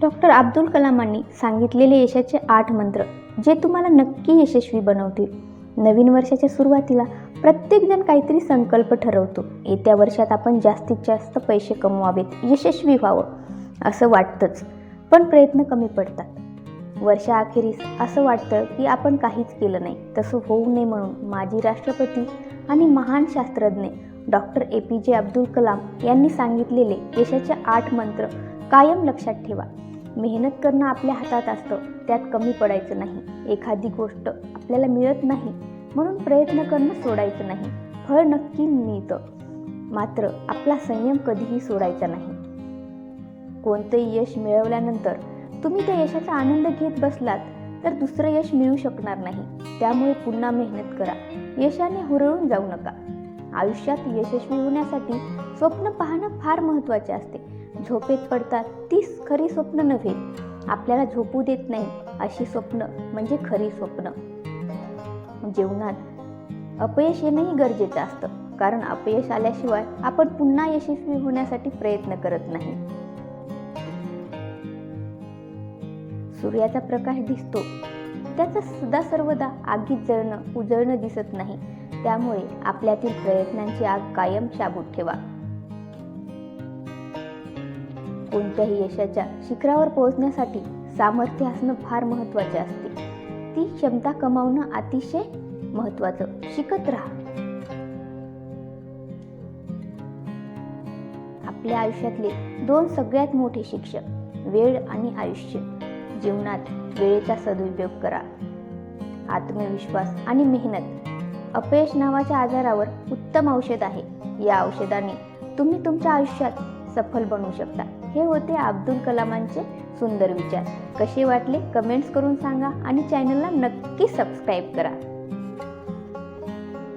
Doctor Abdul कलामांनी सांगितलेले यशाचे आठ मंत्र जे तुम्हाला नक्की यशस्वी बनवतील. नवीन वर्षाच्या सुरुवातीला प्रत्येकजण काहीतरी संकल्प ठरवतो. येत्या वर्षात आपण जास्तीत जास्त पैसे कमवावेत यशस्वी व्हावं असं वाटतंच पण प्रयत्न कमी पडतात. वर्षाअखेरीस असं वाटतं की आपण काहीच केलं नाही. तसं होऊ नये म्हणून माजी राष्ट्रपती आणि महान शास्त्रज्ञ डॉक्टर ए पी जे अब्दुल कलाम यांनी सांगितलेले यशाचे आठ मंत्र कायम लक्षात ठेवा. मेहनत करणं आपल्या हातात असतं त्यात कमी पडायचं नाही. एखादी गोष्ट आपल्याला मिळत नाही म्हणून प्रयत्न करणं सोडायचं नाही. फळ नक्की मिळतं मात्र आपला संयम कधीही सोडायचा नाही. कोणतंही यश मिळवल्यानंतर तुम्ही त्या यशाचा आनंद घेत बसलात तर दुसरं यश मिळू शकणार नाही. त्यामुळे पुन्हा मेहनत करा. यशाने हुरळून जाऊ नका. आयुष्यात यशस्वी होण्यासाठी स्वप्न पाहणं फार महत्त्वाचे असते. झोपेत पडतात तीच खरी स्वप्न नव्हे. आपल्याला झोपू देत नाही अशी स्वप्न म्हणजे खरी स्वप्न. जीवनात अपयश येणंही गरजेचं असतं. कारण अपयश आल्याशिवाय आपण पुन्हा यशस्वी होण्यासाठी प्रयत्न करत नाही. सूर्याचा प्रकाश दिसतो. त्याचा सदा सर्वदा आगीत जळणं उजळणं दिसत नाही. त्यामुळे आपल्यातील प्रयत्नांची आग कायम शाबूत ठेवा. कोणत्याही यशाच्या शिखरावर पोहोचण्यासाठी सामर्थ्य असणं फार महत्त्वाचे असते. ती क्षमता कमावणं अतिशय महत्त्वाचं. शिकत राहा. आपल्या आयुष्यातले दोन सगळ्यात मोठे शिक्षक वेळ आणि आयुष्य. जीवनात वेळेचा सदुपयोग करा. आत्मविश्वास आणि मेहनत. अपयश नावाच्या आजारावर उत्तम औषध आहे. या औषधाने तुम्ही तुमच्या आयुष्यात सफल बनवू शकता. हे होते अब्दुल कलामांचे सुंदर विचार. कसे वाटले? कमेंट्स करून सांगा आणि चॅनलला नक्की सबस्क्राईब करा.